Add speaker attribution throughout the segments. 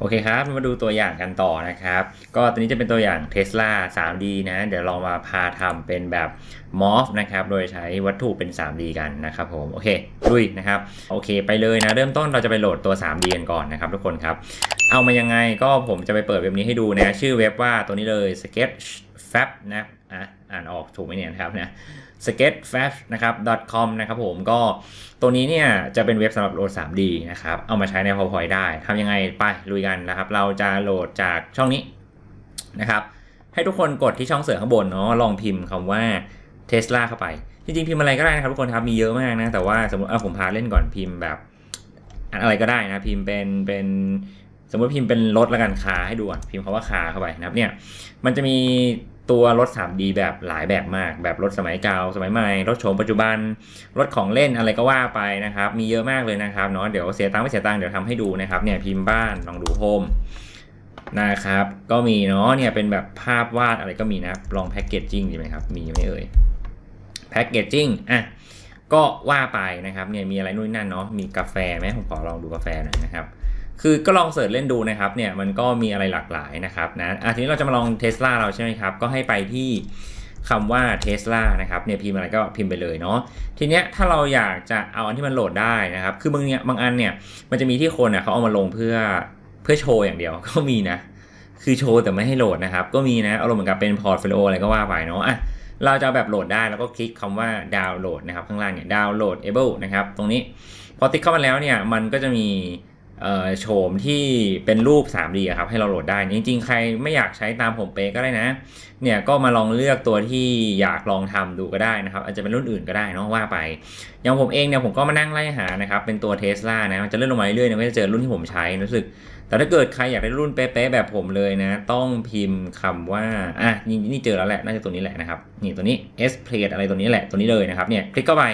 Speaker 1: โอเคครับ มาดูตัวอย่างกันต่อนะครับ ก็ตัวนี้จะเป็นตัวอย่าง Tesla 3D นะ เดี๋ยวลองมาพาทำเป็นแบบ Morph นะครับ โดยใช้วัตถุเป็น 3D กันนะครับผม โอเคลุยนะครับ โอเค ไปเลยนะ เริ่มต้นเราจะไปโหลดตัว 3D กันก่อนนะครับทุกคนครับ เอามายังไงก็ผมจะไปเปิดเว็บนี้ให้ดูนะ ชื่อเว็บว่าตัวนี้เลย sketchfab นะอะอ่านออกถูกไหมเนี่ยครับนะ sketchfab นะครับ .com นะครับผมก็ตัวนี้เนี่ยจะเป็นเว็บสำหรับโหลด 3D นะครับ เอามาใช้ใน PowerPoint ได้ทำยังไงไปลุยกันนะครับ เราจะโหลดจากช่องนี้นะครับ ให้ทุกคนกดที่ช่องเสือข้างบนเนาะลองพิมพ์คำว่า Tesla เข้าไป จริงๆ พิมพ์อะไรก็ได้นะครับทุกคนครับมีเยอะมากนะ แต่ว่าสมมติเอาผมพาเล่นก่อนพิมพ์แบบอะไรก็ได้นะพิมพ์เป็นเป็นสมมติพิมพ์เป็นรถละกันคาให้ดูก่อนพิมพ์คำว่าคาเข้าไปนะครับเนี่ยมันจะมี ตัวรถ 3D แบบหลายแบบมาก แบบรถสมัยเก่าสมัยใหม่ รถโฉมปัจจุบัน รถของเล่นอะไรก็ว่าไปนะครับ มีเยอะมากเลยนะครับเนาะเดี๋ยวเสียตังค์ไม่เสียตังค์เดี๋ยวทำให้ดูนะครับเนี่ยพิมพ์บ้านลองดูโฮมนะครับ ก็มีเนาะเนี่ยเป็นแบบภาพวาดอะไรก็มีนะลองแพ็กเกจจิ้งดีไหมครับ มีไหมเอ่ยแพ็กเกจจิ้งอะก็ว่าไปนะครับเนี่ยมีอะไรนู่นนั่นเนาะมีกาแฟไหมผมขอลองดูกาแฟหน่อยนะครับ คือก็ลองเสิร์ชเล่นดูนะครับเนี่ยมันก็มีอะไรหลากหลายนะครับนะอะทีนี้เราจะมาลองเทสลาเราใช่ไหมครับ ก็ให้ไปที่คำว่าเทสลานะครับเนี่ยพิมพ์อะไรก็พิมพ์ไปเลยเนาะทีเนี้ยถ้าเราอยากจะเอาอันที่มันโหลดได้นะครับ คือบางเนี้ยบางอันเนี่ยมันจะมีที่คนอะเขาเอามาลงเพื่อเพื่อโชว์อย่างเดียวก็มีนะ คือโชว์แต่ไม่ให้โหลดนะครับ ก็มีนะอารมณ์เหมือนกับเป็นพอร์ตโฟลิโออะไรก็ว่าไปเนาะอะเราจะาแบบโหลดได้แล้วก็คลิกคำว่าดาวน์โหลดนะครับข้างล่างเนี่ยดาวน์โหลด able นะครับตรงนี้พอติ๊กเข้ามาแล้วเนี่ยมันก็จะมี โฉมที่เป็นรูป 3D อะครับให้เราโหลดได้ จริงๆ ใครไม่อยากใช้ตามผมเป๊ก็ได้นะ เนี่ยก็มาลองเลือกตัวที่อยากลองทำดูก็ได้นะครับ อาจจะเป็นรุ่นอื่นก็ได้เนาะว่าไป อย่างผมเองเนี่ยผมก็มานั่งไล่หานะครับ เป็นตัวเทสลานะมันจะเลื่อนลงมาเรื่อยๆเนี่ยก็จะเจอรุ่นที่ผมใช้รู้สึก แต่ถ้าเกิดใครอยากได้รุ่นเป๊ะๆแบบผมเลยนะ ต้องพิมพ์คำว่าอะนี่นี่เจอแล้วแหละน่าจะตัวนี้แหละนะครับนี่ตัวนี้ S Plate อะไรตัวนี้แหละตัวนี้เลยนะครับเนี่ยคลิกเข้าไป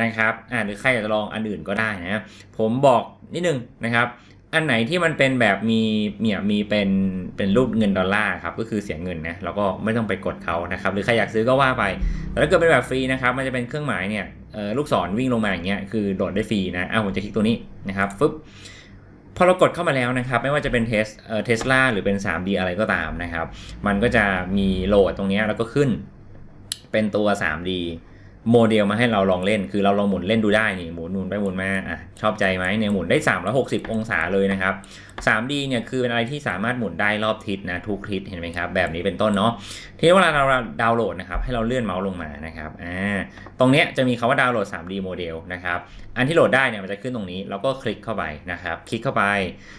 Speaker 1: นะครับอ่าหรือใครอยากจะลองอันอื่นก็ได้นะผมบอก นิดนึงนะครับ อันไหนที่มันเป็นแบบมีเนี่ยมีเป็นเป็นรูปเงินดอลลาร์ครับก็คือเสียเงินนะแล้วก็ไม่ต้องไปกดเขานะครับหรือใครอยากซื้อก็ว่าไปแต่ถ้าเกิดเป็นแบบฟรีนะครับมันจะเป็นเครื่องหมายเนี่ยลูกศรวิ่งลงมาอย่างเงี้ยคือโหลดได้ฟรีนะอะผมจะคลิกตัวนี้นะครับฟึบพอเรากดเข้ามาแล้วนะครับ ไม่ว่าจะเป็นเทสเทสลาหรือเป็น 3D อะไรก็ตามนะครับ มันก็จะมีโหลดตรงนี้แล้วก็ขึ้นเป็นตัว 3D โมเดลมาให้เราลองเล่น คือเราลองหมุนเล่นดูได้นี่หมุนหมุนไปหมุนมาอะชอบใจไหมเนี่ยหมุนได้ 360 องศาเลยนะครับ 3D เนี่ยคือเป็นอะไรที่สามารถหมุนได้รอบทิศนะทุกทิศเห็นไหมครับแบบนี้เป็นต้นเนาะทีนี้เวลาเราดาวน์โหลดนะครับให้เราเลื่อนเมาส์ลงมานะครับอ่าตรงเนี้ยจะมีคำว่าดาวน์โหลด 3D โมเดลนะครับอันที่โหลดได้เนี่ยมันจะขึ้นตรงนี้แล้วก็คลิกเข้าไปนะครับคลิกเข้าไป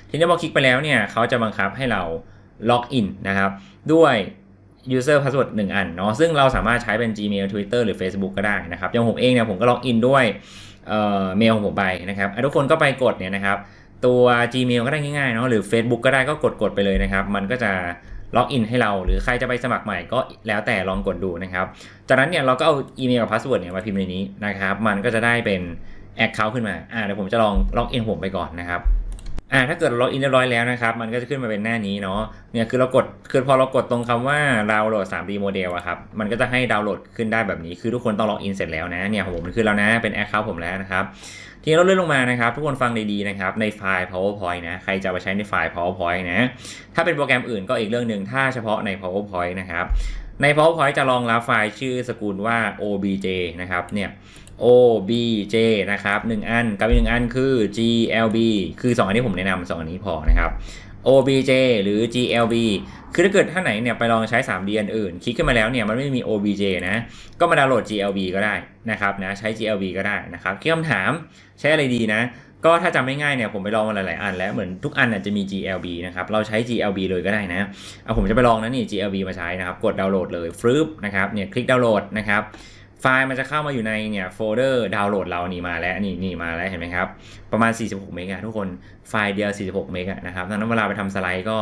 Speaker 1: ทีนี้พอคลิกไปแล้วเนี่ยเขาจะบังคับให้เราล็อกอินนะครับด้วย user password 1 อันเนาะซึ่งเราสามารถใช้เป็น Gmail Twitter หรือ Facebook ก็ได้นะครับอย่างผมเองเนี่ยผมก็ล็อกอินด้วยเอ่อเมลของผมไปนะครับทุกคนก็ไปกดเนี่ยนะครับตัว Gmail ก็ได้ง่ายๆเนาะหรือ Facebook ก็ได้ก็กดกดไปเลยนะครับ มันก็จะล็อกอินให้เรา หรือใครจะไปสมัครใหม่ก็แล้วแต่ลองกดดูนะครับ จากนั้นเนี่ยเราก็เอาอีเมลกับพาสเวิร์ดเนี่ยมาพิมพ์ในนี้นะครับ มันก็จะได้เป็น Account ขึ้นมา อ่าเดี๋ยวผมจะลองล็อกอินผมไปก่อนนะครับ อ่าถ้าเกิดเราล็อกอินเรียบร้อยแล้วนะครับ มันก็จะขึ้นมาเป็นหน้านี้เนาะเนี่ยคือเรากดคือพอเรากดตรงคำว่าดาวน์โหลด 3D โมเดลอะครับมันก็จะให้ดาวน์โหลดขึ้นได้แบบนี้ คือทุกคนต้องล็อกอินเสร็จแล้วนะเนี่ยของผมมันขึ้นแล้วนะเป็นแอคเคาท์ผมแล้วนะครับทีนี้เราเลื่อนลงมานะครับ ทุกคนฟังดีๆนะครับในไฟล์ powerpoint นะใครจะไปใช้ในไฟล์ powerpoint นะถ้าเป็นโปรแกรมอื่นก็อีกเรื่องหนึ่งถ้าเฉพาะใน powerpoint นะครับใน powerpoint จะรองรับไฟล์ชื่อสกุลว่า obj นะครับเนี่ย obj นะครับ 1 อันกับอีกหนึ่งอันคือ glb คือ 2 อันนี้ผมแนะนำสองอันนี้พอนะครับ obj หรือ glb คือถ้าเกิดท่านไหนเนี่ยไปลองใช้ 3D อันอื่น คลิกขึ้นมาแล้วเนี่ยมันไม่มี obj นะ ก็มาดาวน์โหลด glb ก็ได้นะครับนะใช้ glb ก็ได้นะครับคำถามใช้อะไรดีนะ ก็ถ้าจำไม่ง่ายเนี่ยผมไปลองมาหลายๆอันแล้วเหมือนทุกอันน่ะจะมี glb นะครับเราใช้ glb เลยก็ได้นะเอาผมจะไปลองนะนี่ glb มาใช้นะครับกดดาวน์โหลดเลยฟรึบนะครับเนี่ยคลิกดาวน์โหลดนะครับ ไฟล์มันจะเข้ามาอยู่ในเนี่ยโฟลเดอร์ดาวน์โหลดเรานี่มาแล้วนี่นี่มาแล้วเห็นไหมครับ ประมาณ 46 เมกะทุกคนไฟล์เดียว 46 เมกะนะครับดังนั้นเวลาไปทำสไลด์ก็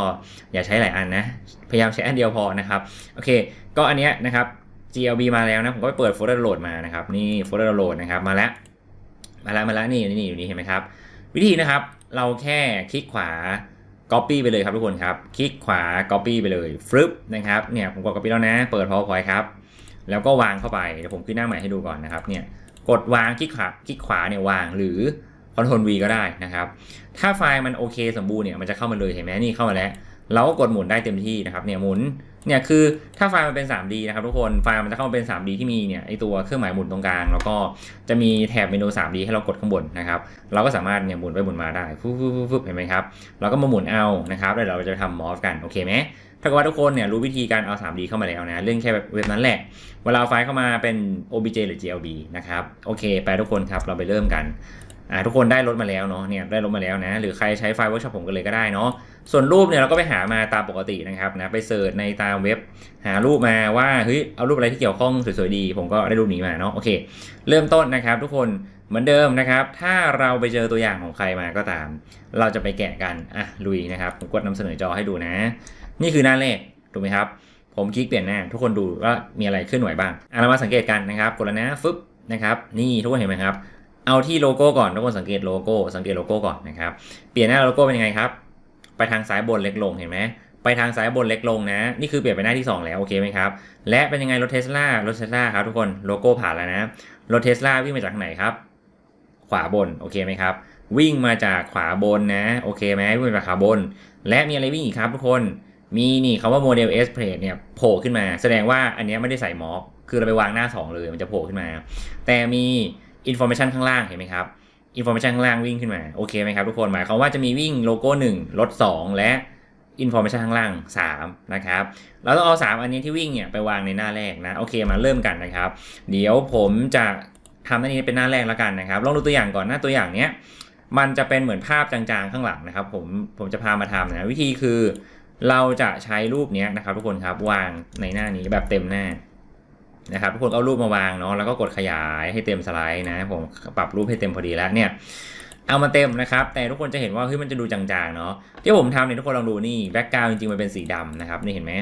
Speaker 1: อย่าใช้หลายอันนะ พยายามใช้อันเดียวพอนะครับ โอเค ก็อันเนี้ยนะครับ GLB มาแล้วนะ ผมก็ไปเปิดโฟลเดอร์โหลดมานะครับ นี่โฟลเดอร์โหลดนะครับมาแล้ว มาแล้วมาแล้วนี่นี่อยู่นี่เห็นไหมครับ วิธีนะครับเราแค่คลิกขวา Copy ไปเลยครับทุกคนครับ คลิกขวา Copy ไปเลยฟึบนะครับเนี่ยผมกด Copy แล้วนะ เปิด PowerPoint ครับ แล้วก็วางเข้าไปเดี๋ยวผมขึ้นหน้าใหม่ให้ดูก่อนนะครับเนี่ยกดวางคลิกขวาคลิกขวาเนี่ยวางหรือคอนโทรล V ก็ได้นะครับ ถ้าไฟล์มันโอเคสมบูรณ์เนี่ยมันจะเข้ามาเลยเห็นไหมนี่เข้ามาแล้ว เราก็กดหมุนได้เต็มที่นะครับเนี่ยหมุนเนี่ยคือถ้าไฟล์มันเป็น 3D นะครับทุกคนไฟล์มันจะเข้ามาเป็น 3D ที่มีเนี่ยไอตัวเครื่องหมายหมุนตรงกลางแล้วก็จะมีแถบเมนู 3D ให้เรากดข้างบนนะครับเราก็สามารถเนี่ยหมุนไปหมุนมาได้ฟึบฟึบฟึบฟึบเห็นไหมครับเราก็มาหมุนเอานะครับแล้วเราจะทำมอฟกันโอเคไหม ถ้ากิดว่าทุกคนเนี่ยรู้วิธีการเอา 3D เข้ามาแล้วนะ เรื่องแค่เว็บนั้นแหละ เวลาไฟล์เข้ามาเป็น OBJ หรือ GLB นะครับ โอเค ไปทุกคนครับ เราไปเริ่มกันอ่าทุกคนได้รถมาแล้วเนาะเนี่ยได้รถมาแล้วนะ หรือใครใช้ไฟล์เวิร์กช็อปผมกันเลยก็ได้เนาะส่วนรูปเนี่ยเราก็ไปหามาตามปกตินะครับนะไปเสิร์ชในตามเว็บ หารูปมาว่าเฮ้ยเอารูปอะไรที่เกี่ยวข้องสวยๆดี ผมก็ได้รูปนี้มาเนาะโอเค เริ่มต้นนะครับ ทุกคนเหมือนเดิมนะครับ ถ้าเราไปเจอตัวอย่างของใครมาก็ตาม เราจะไปแกะกันอะลุยนะครับผมกดนำเสนอจอให้ดูนะ นี่คือหน้าเลขถูกไหมครับผมคลิกเปลี่ยนหน้า ทุกคนดูว่ามีอะไรเคลื่อนไหวบ้างอะเรามาสังเกตกันนะครับกดแล้วนะฟึบนะครับนี่ทุกคนเห็นไหมครับเอาที่โลโก้ก่อนทุกคนสังเกตโลโก้สังเกตโลโก้ก่อนนะครับเปลี่ยนหน้าโลโก้เป็นยังไงครับ ไปทางซ้ายบนเล็กลงเห็นไหมไปทางซ้ายบนเล็กลงนะนี่คือเปลี่ยนไปหน้าที่ 2 แล้วโอเคไหมครับและเป็นยังไงรถเทสลารถเทสลาครับทุกคนโลโก้ผ่านแล้วนะรถเทสลาวิ่งมาจากทางไหนครับ ขวาบนโอเคไหมครับวิ่งมาจากขวาบนนะโอเคไหมวิ่งมาจากขวาบน และมีอะไรวิ่งอีกครับทุกคน มีนี่คำว่าโมเดล S plate เนี่ยโผล่ขึ้นมาแสดงว่าอันนี้ไม่ได้ใส่ม็อบคือเราไปวางหน้า 2 เลยมันจะโผล่ขึ้นมา แต่มี information ข้างล่างเห็นไหมครับ information ข้างล่างวิ่งขึ้นมา โอเคไหมครับทุกคนหมายความว่าจะมีวิ่งโลโก้ 1 ลด 2 และ information ข้างล่าง 3 นะครับ เราต้องเอา 3 อันนี้ที่วิ่งเนี่ยไปวางในหน้าแรกนะ โอเคมาเริ่มกันนะครับ เดี๋ยวผมจะทำหน้านี้เป็นหน้าแรกแล้วกันนะครับ ลองดูตัวอย่างก่อนหน้าตัวอย่างเนี้ยมันจะเป็นเหมือนภาพจางๆข้างหลังนะครับ ผมผมจะพามาทำนะวิธีคือ เราจะใช้รูปนี้นะครับ ทุกคนครับวางในหน้านี้แบบเต็มหน้านะครับทุกคนเอารูปมาวางเนาะแล้วก็กดขยายให้เต็มสไลด์นะผมปรับรูปให้เต็มพอดีแล้วเนี่ยเอามาเต็มนะครับ แต่ทุกคนจะเห็นว่าเฮ้ยมันจะดูจางๆเนาะที่ผมทำเนี่ยทุกคนลองดูนี่แบ็กกราวจริงๆมันเป็นสีดำนะครับนี่เห็นไหม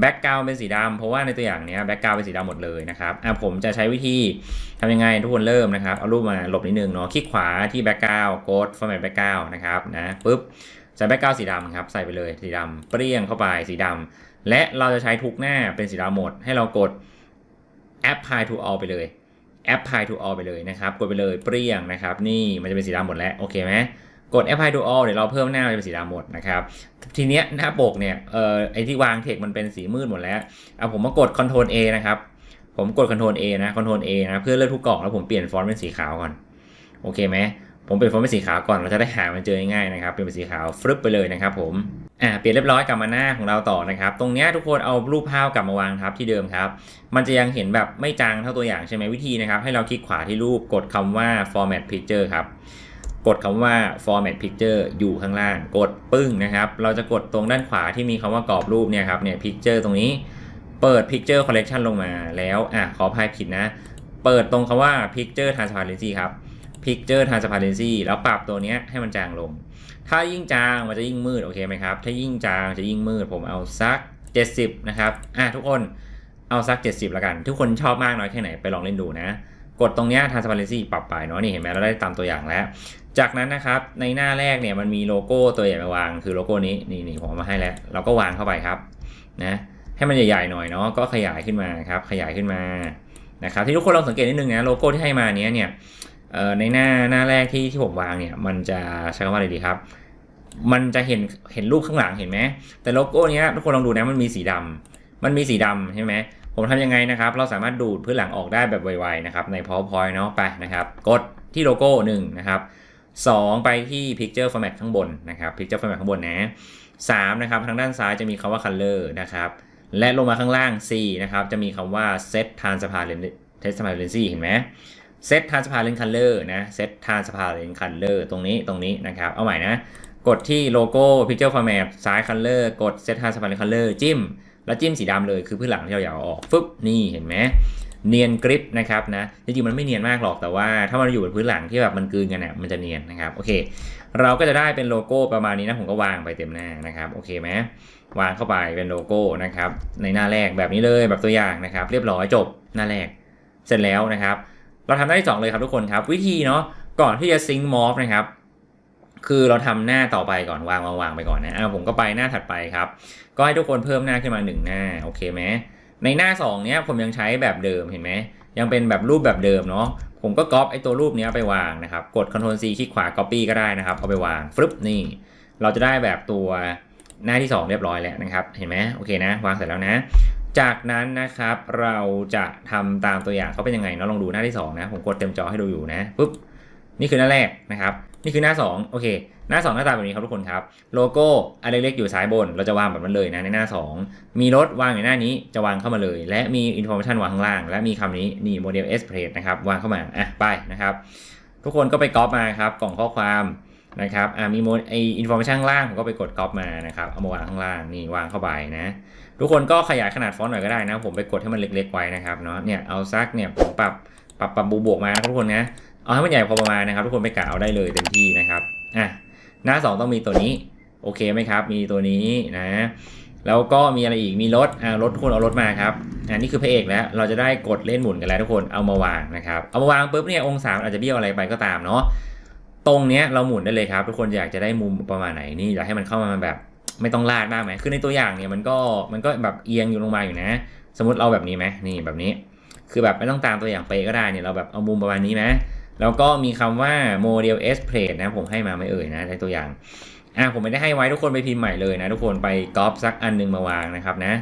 Speaker 1: แบ็กกราวเป็นสีดำเพราะว่าในตัวอย่างเนี้ยแบ็กกราวเป็นสีดำหมดเลยนะครับอะผมจะใช้วิธีทำยังไงทุกคนเริ่มนะครับเอารูปมาหลบนิดนึงเนาะคลิกขวาที่แบ็กกราวกด format แบ็กกราวนะครับนะปุ๊บ ใส่แบ็กกราวสีดำครับใส่ไปเลยสีดำเปรี้ยงเข้าไปสีดำและเราจะใช้ทุกหน้าเป็นสีดำหมด ให้เรากด apply to all ไปเลย apply to all ไปเลยนะครับกดไปเลยเปรี้ยงนะครับนี่มันจะเป็นสีดำหมดแล้วโอเคไหมกด apply to all เดี๋ยวเราเพิ่มหน้าเป็นสีดำหมดนะครับทีเนี้ยหน้าปกเนี่ยเอ่อไอที่วางเทคมันเป็นสีมืดหมดแล้วเอาผมมากด control A นะครับผมกด control A นะ control A นะเพื่อเลือกทุกกล่องแล้วผมเปลี่ยนฟอนต์เป็นสีขาวก่อนโอเคไหม ผมเปลี่ยนฟอนต์เป็นสีขาวก่อนเราจะได้หามันเจอง่ายๆนะครับ เป็นสีขาวฟลึบไปเลยนะครับผมอ่าเปลี่ยนเรียบร้อยกลับมาหน้าของเราต่อนะครับ ตรงนี้ทุกคนเอารูปภาพกลับมาวางทับที่เดิมครับ มันจะยังเห็นแบบไม่จางเท่าตัวอย่างใช่ไหมวิธีนะครับ ให้เราคลิกขวาที่รูปกดคำว่า format picture ครับ กดคำว่า format picture อยู่ข้างล่าง กดปึ้งนะครับ เราจะกดตรงด้านขวาที่มีคำว่ากรอบรูปเนี่ยครับเนี่ย picture ตรงนี้ เปิด picture collection ลงมาแล้วอะขออภัยผิดนะ เปิดตรงคำว่า picture transparency ครับ picture transparency แล้วปรับตัวเนี้ยให้มันจางลง ถ้ายิ่งจางมันจะยิ่งมืดโอเคไหมครับ ถ้ายิ่งจางจะยิ่งมืด ผมเอาสัก 70 นะครับ อะทุกคนเอาสัก 70ละกัน ทุกคนชอบมากน้อยแค่ไหนไปลองเล่นดูนะ กดตรงเนี้ย transparency ปรับไปเนาะนี่เห็นไหมเราได้ตามตัวอย่างแล้ว จากนั้นนะครับในหน้าแรกเนี่ยมันมีโลโก้ตัวใหญ่มาวาง คือโลโก้นี้นี่นี่ผมมาให้แล้ว เราก็วางเข้าไปครับนะให้มันใหญ่ๆหน่อยเนาะก็ขยายขึ้นมาครับขยายขึ้นมานะครับที่ทุกคนลองสังเกตนิดนึงนะโลโก้ที่ให้มาเนี้ยเนี่ย ในหน้าหน้าแรกที่ที่ผมวางเนี่ย มันจะใช้คำว่าอะไรดีครับ มันจะเห็นเห็นรูปข้างหลังเห็นไหมแต่โลโก้เนี้ยทุกคนลองดูนะมันมีสีดำมันมีสีดำใช่ไหมผมทำยังไงนะครับ เราสามารถดูดพื้นหลังออกได้แบบไวๆนะครับใน PowerPoint เนาะไปนะครับ กดที่โลโก้หนึ่งนะครับ2 ไปที่ Picture Format ข้างบนนะครับ Picture Format ข้างบนนะ3นะครับทางด้านซ้ายจะมีคำว่า Color นะครับและลงมาข้างล่าง 4 นะครับ จะมีคำว่า Set transparent Transparency เห็นไหม Set Transparent Color นะ Set Transparent Color ตรงนี้ตรงนี้นะครับ เอาใหม่นะ กดที่โลโก้ Picture Format ซ้าย Color กด Set Transparent Color จิ้ม แล้วจิ้มสีดำเลยคือพื้นหลังที่เราอยากเอาออกฟึบนี่เห็นไหมเนียนกริปนะครับนะจริงๆมันไม่เนียนมากหรอกแต่ว่าถ้ามันอยู่บนพื้นหลังที่แบบมันกืนกันเนี่ยมันจะเนียนนะครับโอเค เราก็จะได้เป็นโลโก้ประมาณนี้นะผมก็วางไปเต็มหน้านะครับโอเคไหมวางเข้าไปเป็นโลโก้นะครับในหน้าแรกแบบนี้เลยแบบตัวอย่างนะครับ เรียบร้อยจบหน้าแรกเสร็จแล้วนะครับ เราทำได้ที่สองเลยครับทุกคนครับ วิธีเนาะก่อนที่จะซิงค์มอฟนะครับคือเราทำหน้าต่อไปก่อนวางวางวางไปก่อนนะอ่าผมก็ไปหน้าถัดไปครับ ก็ให้ทุกคนเพิ่มหน้าขึ้นมาหนึ่งหน้าโอเคไหมในหน้า2เนี้ยผมยังใช้แบบเดิมเห็นไหมยังเป็นแบบรูปแบบเดิมเนาะผมก็ก๊อปไอ้ตัวรูปเนี้ยไปวางนะครับ กด Ctrl C คลิกขวา Copy ก็ได้นะครับเอาไปวางฟึบนี่ เราจะได้แบบตัวหน้าที่ 2 เรียบร้อยแล้วนะครับ เห็นไหมโอเคนะ วางเสร็จแล้วนะ จากนั้นนะครับเราจะทำตามตัวอย่างเขาเป็นยังไงเนาะลองดูหน้าที่2นะผมกดเต็มจอให้ดูอยู่นะปุ๊บนี่คือหน้าแรกนะครับนี่คือหน้า 2 โอเค หน้า 2 หน้าตาแบบนี้ครับทุกคนครับ โลโก้อันเล็กๆอยู่ซ้ายบน เราจะวางแบบนั้นเลยนะในหน้า 2 มีรถวางอยู่หน้านี้จะวางเข้ามาเลย และมีอินโฟ a t ชันวางข้างล่าง และมีคำนี้นี่โมเดล S Plate นะครับวางเข้ามาอะไปนะครับ ทุกคนก็ไปก๊อปมาครับกล่องข้อความนะครับอ่ามีโมไออินโฟ a t ชันข้างล่างผมก็ไปกดก๊อปมานะครับเอามาวางข้างล่างนี่วางเข้าไปนะ ทุกคนก็ขยายขนาดฟอนต์หน่อยก็ได้นะ ผมไปกดให้มันเล็กๆไว้นะครับเนาะเนี่ยเอาซักเนี่ยผมปรับปรับปรับบูบวกมาทุกคนนะเอาให้มันใหญ่พอประมาณนะครับ ทุกคนไปกะเอาได้เลยเต็มที่นะครับอะหน้า 2 ต้องมีตัวนี้โอเคไหมครับ มีตัวนี้นะ แล้วก็มีอะไรอีกมีรถอ่ารถทุกคนเอารถมาครับอ่านี่คือพระเอกแล้ว เราจะได้กดเล่นหมุนกันแล้วทุกคนเอามาวางนะครับเอามาวางปุ๊บเนี่ยองศามอาจจะเบี้ยวอะไรไปก็ตามเนาะตรงเนี้ยเราหมุนได้เลยครับ ทุกคนอยากจะได้มุมประมาณไหนนี่อยากให้มันเข้ามาแบบ ไม่ต้องลาดมากไหมคือในตัวอย่างเนี่ยมันก็มันก็แบบเอียงอยู่ลงมาอยู่นะ สมมติเราแบบนี้ไหมนี่แบบนี้ คือแบบไม่ต้องตามตัวอย่างเป๊ะก็ได้เนี่ยเราแบบเอามุมประมาณนี้ไหมแล้วก็มีคำว่าโมเดล S plate นะผมให้มาไม่เอ่ยนะในตัวอย่างอะผมไม่ได้ให้ไว้ทุกคนไปพิมพ์ใหม่เลยนะทุกคนไปก๊อปสักอันหนึงมาวางนะครับนะ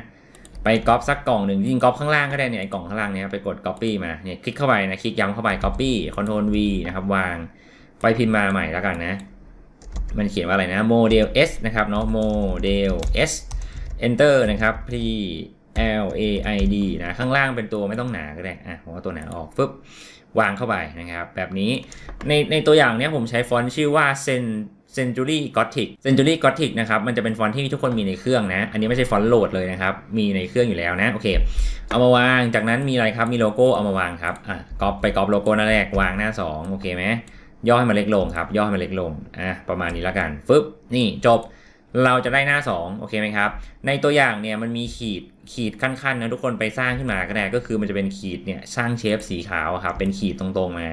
Speaker 1: ไปก๊อปสักกล่องหนึ่งยิ่งก๊อปข้างล่างก็ได้เนี่ยไอ้กล่องข้างล่างเนี่ยไปกด Copy มาเนี่ยคลิกเข้าไปนะคลิกย้ำเข้าไป Copy Ctrl V นะครับวางไปพิมพ์มาใหม่แล้วกันนะ มันเขียนว่าอะไรนะ Model S นะครับเนาะ Model S Enter นะครับ P L A I D นะข้างล่างเป็นตัวไม่ต้องหนาก็ได้อะผมเอาตัวหนาออกฟึบวางเข้าไปนะครับ แบบนี้ในในตัวอย่างเนี้ยผมใช้ฟอนต์ชื่อว่า Cen Century Gothic Century Gothic นะครับ มันจะเป็นฟอนต์ที่ทุกคนมีในเครื่องนะ อันนี้ไม่ใช่ฟอนต์โหลดเลยนะครับ มีในเครื่องอยู่แล้วนะ โอเค เอามาวาง จากนั้นมีอะไรครับ มีโลโก้เอามาวางครับ อะ ก๊อปไปก๊อปโลโก้หน้าแรก วางหน้า 2 โอเคไหม ย่อให้มันเล็กลงครับ ย่อให้มันเล็กลงอะประมาณนี้แล้วกันฟึบนี่จบเราจะได้หน้า 2 โอเคไหมครับ ในตัวอย่างเนี่ยมันมีขีดขีดขั้นๆนะทุกคนไปสร้างขึ้นมาก็ได้ก็คือมันจะเป็นขีดเนี่ยสร้างเชฟสีขาวครับเป็นขีดตรงๆมา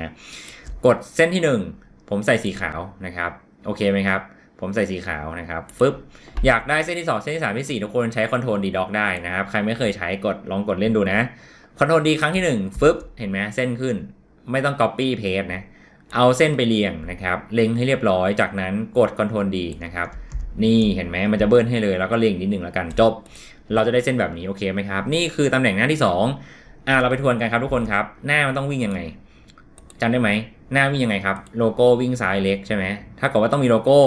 Speaker 1: กดเส้นที่ 1 ผมใส่สีขาวนะครับโอเคไหมครับ ผมใส่สีขาวนะครับฟึบอยากได้เส้นที่ 2 เส้นที่3ที่4ทุกคนใช้คอนโทรลดีด็อกได้นะครับ ใครไม่เคยใช้กดลองกดเล่นดูนะคอนโทรลดีครั้งที่1ฟึบเห็นไหมเส้นขึ้น ไม่ต้อง Copy Paste นะ เอาเส้นไปเรียงนะครับ เล็งให้เรียบร้อย จากนั้นกด Ctrl D นะครับ นี่เห็นไหมมันจะเบิ้ลให้เลย แล้วก็เล็งนิดหนึ่งแล้วกันจบ เราจะได้เส้นแบบนี้โอเคไหมครับ นี่คือตำแหน่งหน้าที่ 2อ่าเราไปทวนกันครับทุกคนครับ หน้ามันต้องวิ่งยังไงจำได้ไหม หน้าวิ่งยังไงครับ โลโก้วิ่งซ้ายเล็กใช่ไหม ถ้าเกิดว่าต้องมีโลโก้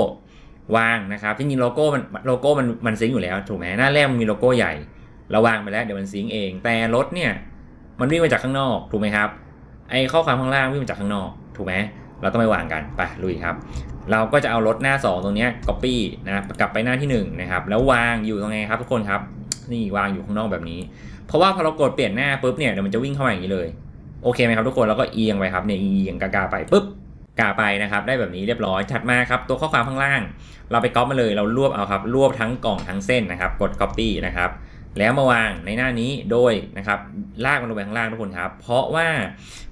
Speaker 1: วางนะครับจริงๆโลโก้มันโลโก้มันมันซิงอยู่แล้วถูกไหมหน้าแรกมันมีโลโก้ใหญ่เราวางไปแล้วเดี๋ยวมันซิงเอง แต่รถเนี่ยมันวิ่งมาจากข้างนอกถูกไหมครับไอ้ข้อความข้างล่างวิ่งมาจากข้างนอก ถูกไหมเราต้องไปวางกันไปลุยครับ เราก็จะเอารถหน้า 2 ตรงนี้ copy นะกลับไปหน้าที่1นะครับแล้ววางอยู่ตรงไหนครับทุกคนครับนี่วางอยู่ข้างนอกแบบนี้ เพราะว่าพอเรากดเปลี่ยนหน้าปุ๊บเนี่ยเดี๋ยวมันจะวิ่งเข้ามาอย่างนี้เลยโอเคไหมครับทุกคนแล้วก็เอียงไปครับเนี่ยเอียงกากาไปปุ๊บกาไปนะครับ ได้แบบนี้เรียบร้อยถัดมาครับตัวข้อความข้างล่าง เราไปก๊อปมาเลยเรารวบเอาครับรวบทั้งกล่องทั้งเส้นนะครับ กด copy นะครับแล้วมาวางในหน้านี้โดยนะครับลากมันลงไปข้างล่างทุกคนครับ เพราะว่า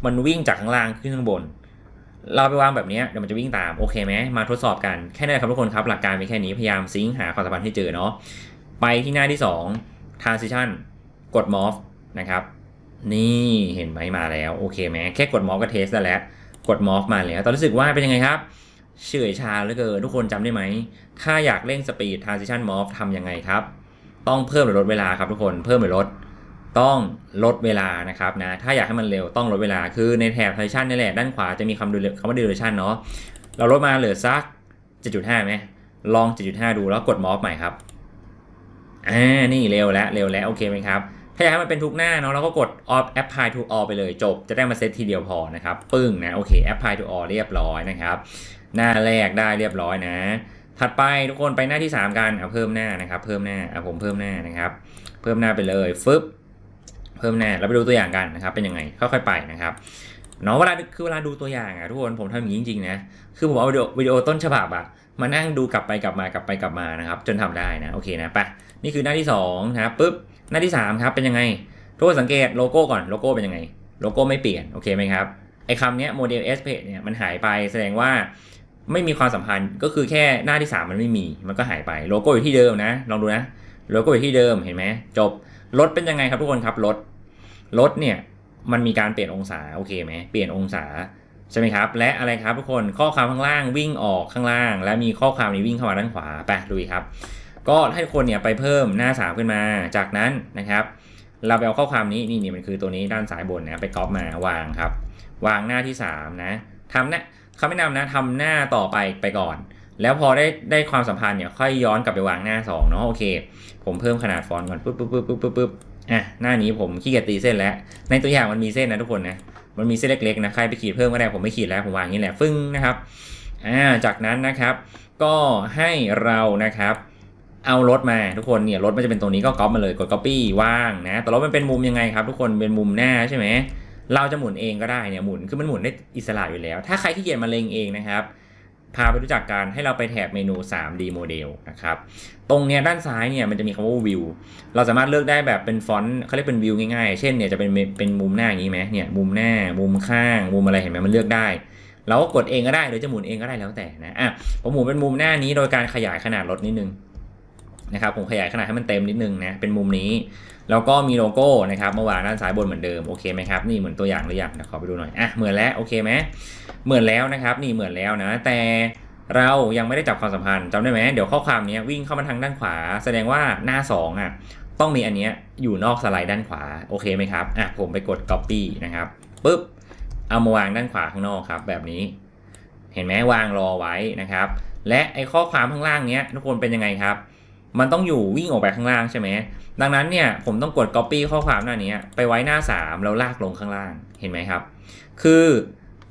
Speaker 1: มันวิ่งจากข้างล่างขึ้นข้างบน เราไปวางแบบนี้เดี๋ยวมันจะวิ่งตามโอเคไหมมาทดสอบกันแค่นี้ครับทุกคนครับ หลักการมีแค่นี้พยายามซิงค์หาความสัมพันธ์ให้เจอเนาะไปที่หน้าที่ 2 transition กด morph นะครับ นี่เห็นไหมมาแล้วโอเคไหมแค่กด morph ก็เทสได้แล้ว กด morph มาแล้ว ตอนรู้สึกว่าเป็นยังไงครับเฉื่อยชาเหลือเกินทุกคนจำได้ไหม ถ้าอยากเร่งสปีด transition morph ทำยังไงครับ ต้องเพิ่มหรือลดเวลาครับทุกคนเพิ่มหรือลด ต้องลดเวลานะครับนะถ้าอยากให้มันเร็วต้องลดเวลาคือในแถบ transition นี่แหละด้านขวาจะมีคำดูคำว่า duration เนาะเราลดมาเหลือสัก 7.5ไหมลอง 7.5 ดูแล้วกด morph ใหม่ครับอ่านี่เร็วแล้วเร็วแล้วโอเคไหมครับถ้าอยากให้มันเป็นทุกหน้าเนาะเราก็กด off apply to all ไปเลยจบ จะได้มาเซตทีเดียวพอนะครับ ปึ้งนะโอเค apply to all เรียบร้อยนะครับ หน้าแรกได้เรียบร้อยนะ ถัดไปทุกคนไปหน้าที่ 3 กันเอาเพิ่มหน้านะครับ เพิ่มหน้าเอาผมเพิ่มหน้านะครับ เพิ่มหน้าไปเลยฟึบ เพิ่มหน้าเราไปดูตัวอย่างกันนะครับเป็นยังไงค่อยๆไปนะครับเนาะเวลาคือเวลาดูตัวอย่างอะทุกคนผมทำอย่างนี้จริงๆนะคือผมเอาวิดีโอวิดีโอต้นฉบับอะมานั่งดูกลับไปกลับมากลับไปกลับมานะครับ จนทำได้นะโอเคนะไปนี่คือหน้าที่2นะครับปุ๊บหน้าที่3ครับเป็นยังไงทุกคนสังเกตโลโก้ก่อนโลโก้เป็นยังไง โลโก้ไม่เปลี่ยนโอเคไหมครับไอ้คำเนี้ยโมเดล S page เนี่ยมันหายไปแสดงว่าไม่มีความสัมพันธ์ก็คือแค่หน้าที่ 3 มันไม่มีมันก็หายไปโลโก้อยู่ที่เดิมนะ ลองดูนะโลโก้อยู่ที่เดิมเห็นไหมจบรถเป็นยังไงครับทุกคนครับรถ รถเนี่ยมันมีการเปลี่ยนองศาโอเคไหมเปลี่ยนองศาใช่ไหมครับ และอะไรครับทุกคนข้อความข้างล่างวิ่งออกข้างล่าง และมีข้อความนี้วิ่งเข้ามาด้านขวาไปลุยครับ ก็ให้ทุกคนเนี่ยไปเพิ่มหน้า3ขึ้นมาจากนั้นนะครับ เราไปเอาข้อความนี้นี่นี่มันคือตัวนี้ด้านซ้ายบนนะไปก๊อปมาวางครับ วางหน้าที่ 3 นะทำนะเขาไม่นำนะทำหน้าต่อไปไปก่อน แล้วพอได้ได้ความสัมพันธ์เนี่ยค่อยย้อนกลับไปวางหน้า2เนาะโอเค ผมเพิ่มขนาดฟอนต์ก่อนปุ๊บปุ๊บปุ๊บปุ๊บปุ๊บ อะหน้านี้ผมขี้เกียจตีเส้นแล้ว ในตัวอย่างมันมีเส้นนะทุกคนนะ มันมีเส้นเล็กๆนะใครไปขีดเพิ่มก็ได้ผมไม่ขีดแล้วผมวางอย่างนี้แหละฟึ่งนะครับอ่าจากนั้นนะครับ ก็ให้เรานะครับเอารถมาทุกคนเนี่ยรถมันจะเป็นตรงนี้ก็ก๊อปมาเลยกด copy ว่างนะแต่รถมันเป็นมุมยังไงครับ ทุกคนเป็นมุมหน้าใช่ไหมเราจะหมุนเองก็ได้เนี่ยหมุนคือมันหมุนได้อิสระอยู่แล้ว ถ้าใครที่เกียจมาเลงเองนะครับ พาไปรู้จักการให้เราไปแถบเมนู 3D โมเดลนะครับ ตรงเนี้ยด้านซ้ายเนี่ยมันจะมีคำว่าวิว เราสามารถเลือกได้แบบเป็นฟอนต์เขาเรียกเป็นวิวง่ายๆ เช่นเนี่ยจะเป็นเป็นมุมหน้าอย่างนี้ไหมเนี่ยมุมหน้า มุมข้าง มุมอะไรเห็นไหมมันเลือกได้ เราก็กดเองก็ได้หรือจะหมุนเองก็ได้แล้วแต่นะ อะผมหมุนเป็นมุมหน้านี้โดยการขยายขนาดรถนิดนึง นะครับผมขยายขนาดให้มันเต็มนิดนึงนะเป็นมุมนี้ แล้วก็มีโลโก้นะครับเมื่อวานด้านซ้ายบนเหมือนเดิมโอเคไหมครับนี่เหมือนตัวอย่างหรือยังเดี๋ยวขอไปดูหน่อยอะเหมือนแล้วโอเคไหมเหมือนแล้วนะครับนี่เหมือนแล้วนะ แต่เรายังไม่ได้จับความสัมพันธ์จำได้ไหมเดี๋ยวข้อความนี้วิ่งเข้ามาทางด้านขวา แสดงว่าหน้า2อะต้องมีอันเนี้ยอยู่นอกสไลด์ด้านขวาโอเคไหมครับอะผมไปกด copy นะครับปุ๊บเอามาวางด้านขวาข้างนอกครับแบบนี้ เห็นไหมวางรอไว้นะครับ และไอ้ข้อความข้างล่างเนี้ยทุกคนเป็นยังไงครับ มันต้องอยู่วิ่งออกไปข้างล่างใช่ไหม ดังนั้นเนี่ยผมต้องกด copy ข้อความหน้านี้ไปไว้หน้า 3 แล้วลากลงข้างล่างเห็นไหมครับ คือ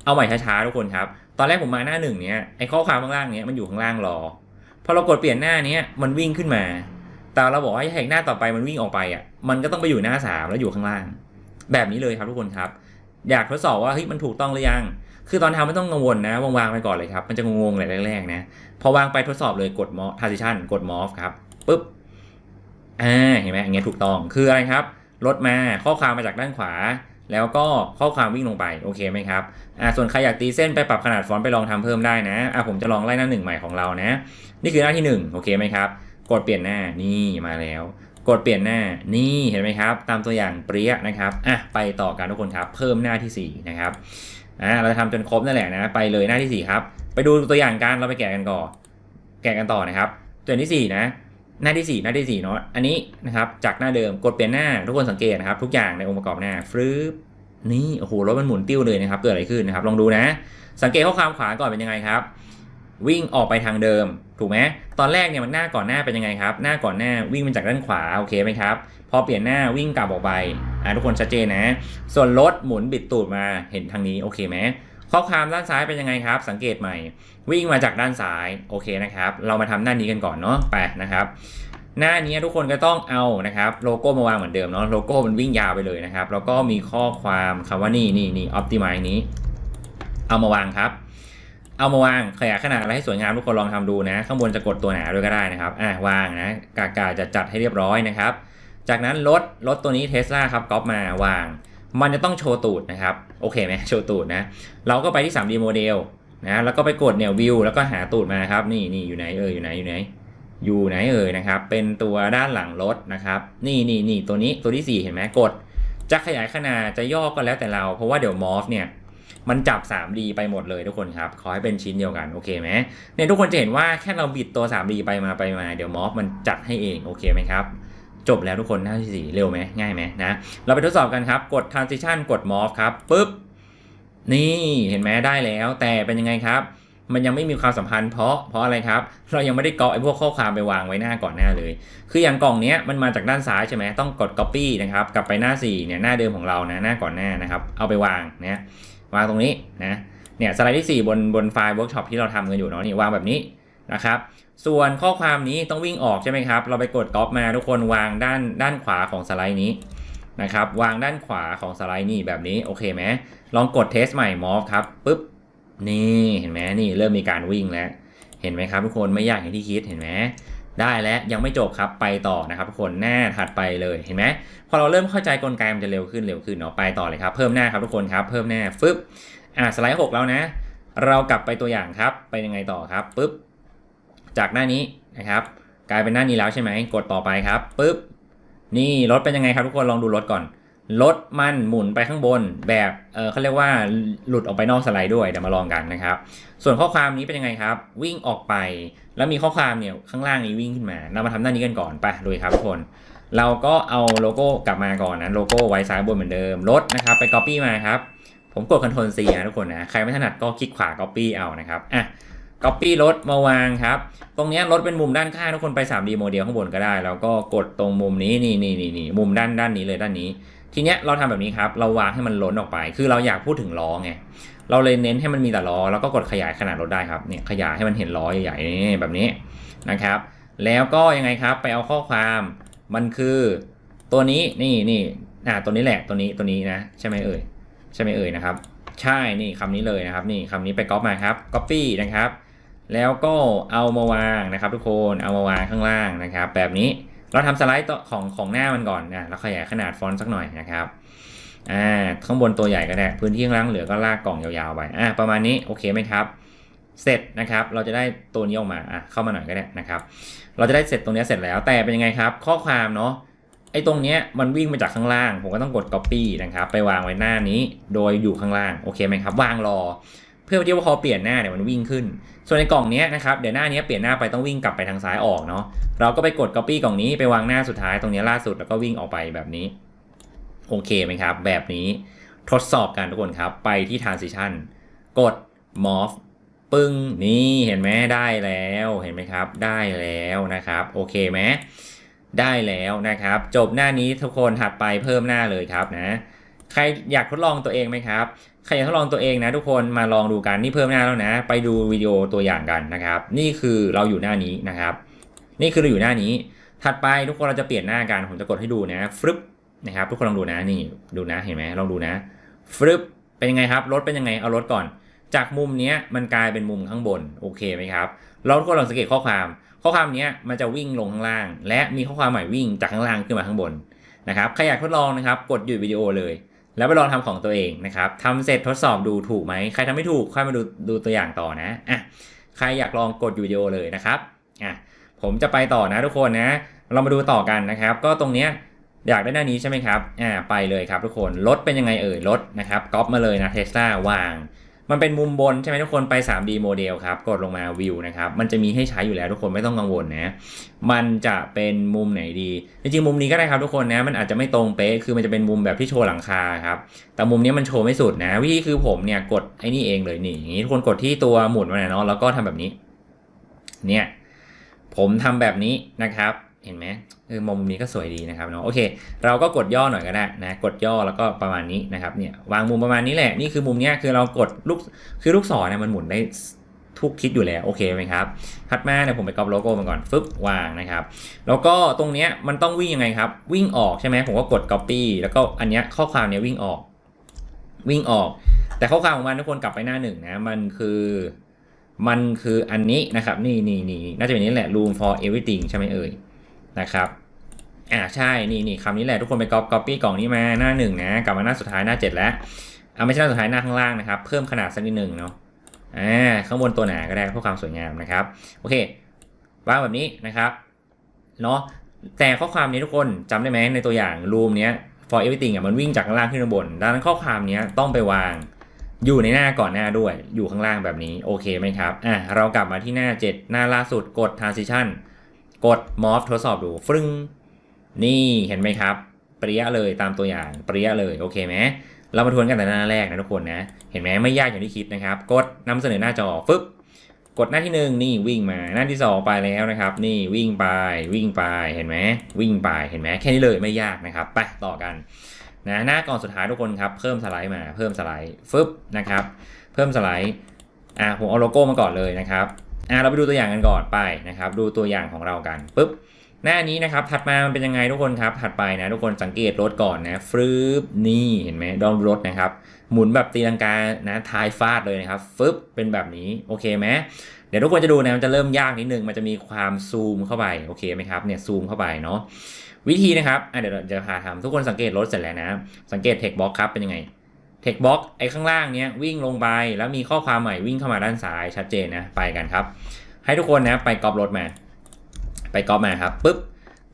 Speaker 1: เอาใหม่ช้าๆทุกคนครับ ตอนแรกผมมาหน้าหนึ่งเนี้ยไอ้ข้อความข้างล่างเนี้ยมันอยู่ข้างล่างรอพอเรากดเปลี่ยนหน้าเนี้ยมันวิ่งขึ้นมา แต่เราบอกว่าให้หน้าต่อไปมันวิ่งออกไปอะมันก็ต้องไปอยู่หน้า 3 แล้วอยู่ข้างล่าง แบบนี้เลยครับทุกคนครับ อยากทดสอบว่าเฮ้ยมันถูกต้องหรือยังคือตอนทำไม่ต้องกังวลนะวางๆไปก่อนเลยครับ มันจะงงๆเลยแรกๆนะ พอวางไปทดสอบเลยกดมอ transition กด morph ครับ ปุ๊บอ่าเห็นไหมอย่างเงี้ยถูกต้องคืออะไรครับลดมาข้อความมาจากด้านขวา แล้วก็ข้อความวิ่งลงไปโอเคไหมครับอ่าส่วนใครอยากตีเส้นไปปรับขนาดฟอนต์ไปลองทำเพิ่มได้นะอ่าผมจะลองไล่หน้าหนึ่งใหม่ของเรานะ นี่คือหน้าที่หนึ่งโอเคไหมครับ กดเปลี่ยนหน้านี่มาแล้ว กดเปลี่ยนหน้านี่เห็นไหมครับ ตามตัวอย่างเปรี้ยนะครับอะไปต่อกันทุกคนครับ เพิ่มหน้าที่สี่นะครับอ่าเราจะทำจนครบนั่นแหละนะ ไปเลยหน้าที่สี่ครับไปดูตัวอย่างการเราไปแกะกันก่อนแกะกันต่อนะครับตัวที่สี่นะ หน้าที่ 4 หน้าที่ 4 เนาะอันนี้นะครับจากหน้าเดิมกดเปลี่ยนหน้าทุกคนสังเกตนะครับ ทุกอย่างในองค์ประกอบหน้าฟรึบนี่โอ้โหรถมันหมุนติ้วเลยนะครับ เกิดอะไรขึ้นนะครับ ลองดูนะ สังเกตข้อความขวาก่อนเป็นยังไงครับ วิ่งออกไปทางเดิม ถูกไหมตอนแรกเนี่ยมันหน้าก่อนหน้าเป็นยังไงครับ หน้าก่อนหน้าวิ่งมาจากด้านขวาโอเคไหมครับพอเปลี่ยนหน้าวิ่งกลับออกไปอ่าทุกคนชัดเจนนะ ส่วนรถหมุนบิดตูดมาเห็นทางนี้โอเคไหม ข้อความด้านซ้ายเป็นยังไงครับ สังเกตใหม่ วิ่งมาจากด้านซ้ายโอเคนะครับ เรามาทำหน้านี้กันก่อนเนาะไปนะครับ หน้านี้ทุกคนก็ต้องเอานะครับโลโก้มาวางเหมือนเดิมเนาะโลโก้มันวิ่งยาวไปเลยนะครับ แล้วก็มีข้อความคำว่านี่นี่นี่ optimize นี้ เอามาวางครับเอามาวางขยายขนาดอะไรให้สวยงามทุกคนลองทำดูนะ ข้างบนจะกดตัวหนาด้วยก็ได้นะครับอะวางนะกากาจะจัดให้เรียบร้อยนะครับ จากนั้นรถรถตัวนี้เทสลาครับก๊อปมาวาง มันจะต้องโชว์ตูดนะครับโอเคไหมโชว์ตูดนะ เราก็ไปที่ 3D โมเดลนะแล้วก็ไปกดเนี่ยวิวแล้วก็หาตูดมาครับนี่นี่อยู่ไหนเอออยู่ไหนอยู่ไหนอยู่ไหนเอ่ยนะครับ เป็นตัวด้านหลังรถนะครับ นี่นี่นี่ตัวนี้ตัวที่ 4 เห็นไหมกด จะขยายขนาดจะย่อก็แล้วแต่เรา เพราะว่าเดี๋ยวมอฟเนี่ยมันจับ 3D ไปหมดเลยทุกคนครับ ขอให้เป็นชิ้นเดียวกัน โอเคไหมเนี่ยทุกคนจะเห็นว่าแค่เราบิดตัว 3D ไปมาไปมา เดี๋ยวมอฟมันจัดให้เอง โอเคไหมครับ จบแล้วทุกคนหน้าที่4เร็วไหมง่ายไหมนะ เราไปทดสอบกันครับ กด transition กด morph ครับปุ๊บ นี่เห็นไหมได้แล้ว แต่เป็นยังไงครับ มันยังไม่มีความสัมพันธ์เพราะเพราะอะไรครับ เรายังไม่ได้เกาะไอ้พวกข้อความไปวางไว้หน้าก่อนหน้าเลย คืออย่างกล่องนี้มันมาจากด้านซ้ายใช่ไหมต้องกด copy นะครับ กลับไปหน้า4เนี่ยหน้าเดิมของเรานะหน้าก่อนหน้านะครับ เอาไปวางนะวางตรงนี้นะเนี่ยสไลด์ที่ 4 บนบนไฟล์เวิร์กช็อปที่เราทำกันอยู่เนาะนี่วางแบบนี้นะครับ ส่วนข้อความนี้ต้องวิ่งออกใช่ไหมครับ เราไปกดก๊อปมาทุกคนวางด้านด้านขวาของสไลด์นี้นะครับ วางด้านขวาของสไลด์นี่แบบนี้โอเคไหมลองกดเทสใหม่มอฟครับปุ๊บนี่เห็นไหมนี่เริ่มมีการวิ่งแล้ว เห็นไหมครับทุกคนไม่ยากอย่างที่คิดเห็นไหมได้แล้วยังไม่จบครับไปต่อนะครับทุกคนหน้าถัดไปเลยเห็นไหมพอเราเริ่มเข้าใจกลไกมันจะเร็วขึ้นเร็วขึ้นเนาะไปต่อเลยครับเพิ่มหน้าครับทุกคนครับเพิ่มหน้าฟึบอ่าสไลด์ 6 แล้วนะ เรากลับไปตัวอย่างครับไปยังไงต่อครับปุ๊บ จากหน้านี้นะครับ กลายเป็นหน้านี้แล้วใช่ไหมกดต่อไปครับปุ๊บนี่รถเป็นยังไงครับทุกคนลองดูรถก่อนรถมันหมุนไปข้างบนแบบเออเขาเรียกว่าหลุดออกไปนอกสไลด์ด้วยเดี๋ยวมาลองกันนะครับ ส่วนข้อความนี้เป็นยังไงครับ วิ่งออกไป แล้วมีข้อความเนี่ยข้างล่างนี้วิ่งขึ้นมา เรามาทำหน้านี้กันก่อนไปเลยครับทุกคน เราก็เอาโลโก้กลับมาก่อนนะโลโก้ไว้ซ้ายบนเหมือนเดิมรถนะครับไป Copy มาครับผมกด Ctrl C นะทุกคนนะใครไม่ถนัดก็คลิกขวา Copy เอานะครับอะ Copy รถมาวางครับ ตรงนี้รถเป็นมุมด้านข้างทุกคนไป 3D โมเดลข้างบนก็ได้ แล้วก็กดตรงมุมนี้นี่นี่นี่นี่มุมด้านด้านนี้เลยด้านนี้ ทีเนี้ยเราทำแบบนี้ครับ เราวางให้มันล้นออกไป คือเราอยากพูดถึงล้อไง เราเลยเน้นให้มันมีแต่ล้อ แล้วก็กดขยายขนาดรถได้ครับ เนี่ยขยายให้มันเห็นล้อใหญ่ๆนี่แบบนี้นะครับ แล้วก็ยังไงครับไปเอาข้อความมันคือตัวนี้นี่นี่อ่าตัวนี้แหละตัวนี้ตัวนี้นะ ใช่ไหมเอ่ยใช่ไหมเอ่ยนะครับ ใช่นี่คำนี้เลยนะครับ นี่คำนี้ไปก๊อปมาครับ copy นะครับ แล้วก็เอามาวางนะครับ ทุกคนเอามาวางข้างล่างนะครับ แบบนี้เราทำสไลด์ตัวของของหน้ามันก่อนนะเราขยายขนาดฟอนต์สักหน่อยนะครับอ่าข้างบนตัวใหญ่ก็ได้พื้นที่ข้างล่างเหลือก็ลากกล่องยาวๆไปอ่าประมาณนี้โอเคไหมครับ เสร็จนะครับ เราจะได้ตัวนี้ออกมาอะเข้ามาหน่อยก็ได้นะครับ เราจะได้เสร็จตรงนี้เสร็จแล้วแต่เป็นยังไงครับ ข้อความเนาะไอ้ตรงเนี้ยมันวิ่งมาจากข้างล่าง ผมก็ต้องกด copy นะครับ ไปวางไว้หน้านี้โดยอยู่ข้างล่างโอเคไหมครับ วางรอ เพื่อที่ว่าพอเปลี่ยนหน้าเนี่ยมันวิ่งขึ้น ส่วนในกล่องนี้นะครับเดี๋ยวหน้านี้เปลี่ยนหน้าไปต้องวิ่งกลับไปทางซ้ายออกเนาะเราก็ไปกด copy กล่องนี้ไปวางหน้าสุดท้ายตรงนี้ล่าสุดแล้วก็วิ่งออกไปแบบนี้โอเคไหมครับ แบบนี้ทดสอบกันทุกคนครับ ไปที่ transition กด morph ปึ้งนี่เห็นไหมได้แล้วเห็นไหมครับ ได้แล้วนะครับโอเคไหมได้แล้วนะครับ จบหน้านี้ทุกคนถัดไปเพิ่มหน้าเลยครับนะ ใครอยากทดลองตัวเองไหมครับ ใครอยากทดลองตัวเองนะทุกคนมาลองดูกันนี่เพิ่มหน้าแล้วนะ ไปดูวิดีโอตัวอย่างกันนะครับ นี่คือเราอยู่หน้านี้นะครับ นี่คือเราอยู่หน้านี้ ถัดไปทุกคนเราจะเปลี่ยนหน้ากันผมจะกดให้ดูนะฟึบนะครับ ทุกคนลองดูนะนี่ดูนะเห็นไหมลองดูนะฟึบเป็นยังไงครับรถเป็นยังไงเอารถก่อน จากมุมนี้มันกลายเป็นมุมข้างบนโอเคไหมครับเราทุกคนลองสังเกตข้อความ ข้อความนี้มันจะวิ่งลงข้างล่าง และมีข้อความใหม่วิ่งจากข้างล่างขึ้นมาข้างบนนะครับใครอยากทดลองนะครับ กดหยุดวิดีโอเลย แล้วไปลองทำของตัวเองนะครับทำเสร็จทดสอบดูถูกไหม ใครทำไม่ถูกค่อยมาดูดูตัวอย่างต่อนะอะใครอยากลองกดหยุดวิดีโอเลยนะครับอะผมจะไปต่อนะทุกคนนะ เรามาดูต่อกันนะครับ ก็ตรงเนี้ยอยากได้หน้านี้ใช่ไหมครับอ่าไปเลยครับทุกคนรถเป็นยังไงเอ่ยรถนะครับก๊อปมาเลยนะเทสลาวาง มันเป็นมุมบนใช่ไหมทุกคนไป 3D โมเดลครับ กดลงมาวิวนะครับ มันจะมีให้ใช้อยู่แล้วทุกคนไม่ต้องกังวลนะ มันจะเป็นมุมไหนดี จริงๆ มุมนี้ก็ได้ครับทุกคนนะ มันอาจจะไม่ตรงเป๊ะ คือมันจะเป็นมุมแบบที่โชว์หลังคาครับ แต่มุมนี้มันโชว์ไม่สุดนะ วิธีคือผมเนี่ยกดไอ้นี่เองเลยนี่อย่างนี้ทุกคนกดที่ตัวหมุนมาเนาะ แล้วก็ทำแบบนี้ เนี่ย ผมทำแบบนี้นะครับ เห็นไหม ออมุมนี้ก็สวยดีนะครับเนาะโอเค เราก็กดย่อหน่อยก็ได้นะกดย่อแล้วก็ประมาณนี้นะครับเนี่ยวางมุมประมาณนี้แหละนี่คือมุมเนี้ยคือเรากดลูกคือลูกศรเนี่ยมันหมุนได้ทุกทิศอยู่แล้วโอเคไหมครับถัดมาเนี่ยผมไปกรอบโลโก้มันก่อนฟึบวางนะครับแล้วก็ตรงเนี้ยมันต้องวิ่งยังไงครับ วิ่งออกใช่ไหมผมก็กด copy แล้วก็อันเนี้ยข้อความเนี้ยวิ่งออก วิ่งออก แต่ข้อความของมันทุกคนกลับไปหน้าหนึ่งนะมันคือมันคืออันนี้นะครับ นี่นี่นี่น่าจะเป็นนี้แหละ room for everything ใช่ไหมเอ่ยนะครับ อ่าใช่นี่นี่คำนี้แหละทุกคนไปก๊อปก๊อปปี้กล่องนี้มาหน้าหนึ่งนะกลับมาหน้าสุดท้ายหน้าเจ็ดแล้วเอาไม่ใช่หน้าสุดท้ายหน้าข้างล่างนะครับ เพิ่มขนาดสักนิดหนึ่งเนาะอ่าข้างบนตัวหนาก็ได้เพื่อความสวยงามนะครับโอเควางแบบนี้นะครับเนาะแต่ข้อความนี้ทุกคนจำได้ไหมในตัวอย่างรูมเนี้ย for everything อะมันวิ่งจากข้างล่างขึ้นข้างบน ดังนั้นข้อความเนี้ยต้องไปวางอยู่ในหน้าก่อนหน้าด้วย อยู่ข้างล่างแบบนี้โอเคไหมครับอะเรากลับมาที่หน้า 7 หน้าล่าสุดกด transition กด morph ทดสอบดูฟรึ้ง นี่เห็นไหมครับเปรี้ยเลยตามตัวอย่างเปรี้ยเลยโอเคไหมเรามาทวนกันแต่หน้าแรกนะทุกคนนะ เห็นไหมไม่ยากอย่างที่คิดนะครับ กดนำเสนอหน้าจอฟึบกดหน้าที่หนึ่งนี่วิ่งมาหน้าที่สองไปแล้วนะครับ นี่วิ่งไปวิ่งไปเห็นไหมวิ่งไปเห็นไหมแค่นี้เลยไม่ยากนะครับไปต่อกันนะหน้าก่อนสุดท้ายทุกคนครับเพิ่มสไลด์มาเพิ่มสไลด์ฟึบนะครับเพิ่มสไลด์อ่าผมเอาโลโก้มาก่อนเลยนะครับอ่าเราไปดูตัวอย่างกันก่อนไปนะครับ ดูตัวอย่างของเรากันปุ๊บ หน้านี้นะครับ ถัดมามันเป็นยังไงทุกคนครับ ถัดไปนะทุกคนสังเกตรถก่อนนะฟึบนี่เห็นไหมดองรถนะครับ หมุนแบบตีลังกานะทายฟาดเลยนะครับฟึบเป็นแบบนี้โอเคไหมเดี๋ยวทุกคนจะดูนะมันจะเริ่มยากนิดนึงมันจะมีความซูมเข้าไปโอเคไหมครับเนี่ยซูมเข้าไปเนาะวิธีนะครับอะเดี๋ยวเราจะพาทำทุกคนสังเกตรถเสร็จแล้วนะ สังเกตเทคบ็อกครับเป็นยังไงเทคบ็อกไอ้ข้างล่างเนี้ยวิ่งลงไปแล้วมีข้อความใหม่วิ่งเข้ามาด้านซ้ายชัดเจนนะไปกันครับ ให้ทุกคนนะไปกรอบรถมา ไปก๊อปมาครับปุ๊บ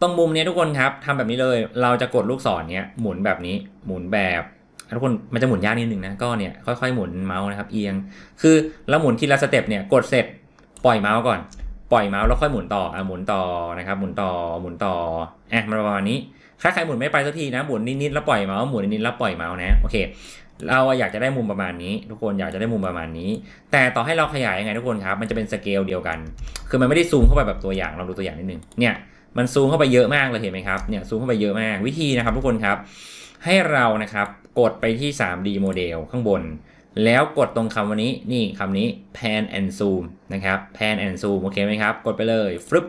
Speaker 1: ตรงมุมเนี้ยทุกคนครับทำแบบนี้เลย เราจะกดลูกศรเนี้ยหมุนแบบนี้หมุนแบบทุกคนมันจะหมุนยากนิดนึงนะก็เนี่ยค่อยๆหมุนเมาส์นะครับเอียง คือเราหมุนทีละสเต็ปเนี่ยกดเสร็จปล่อยเมาส์ก่อน ปล่อยเมาส์แล้วค่อยหมุนต่ออะหมุนต่อนะครับหมุนต่อหมุนต่ออะมันประมาณนี้ ถ้าใครหมุนไม่ไปสักทีนะหมุนนิดๆแล้วปล่อยเมาส์หมุนนิดๆแล้วปล่อยเมาส์นะโอเค เราอยากจะได้มุมประมาณนี้ ทุกคนอยากจะได้มุมประมาณนี้ แต่ต่อให้เราขยายยังไงทุกคนครับ มันจะเป็นสเกลเดียวกัน คือมันไม่ได้ซูมเข้าไปแบบตัวอย่างเราดูตัวอย่างนิดนึงเนี่ยมันซูมเข้าไปเยอะมากเลยเห็นไหมครับเนี่ยซูมเข้าไปเยอะมากวิธีนะครับ ทุกคนครับ ให้เรานะครับกดไปที่ 3D โมเดลข้างบน แล้วกดตรงคำวันนี้นี่คำนี้ pan and zoom นะครับ pan and zoom โอเคไหมครับ กดไปเลยฟึบ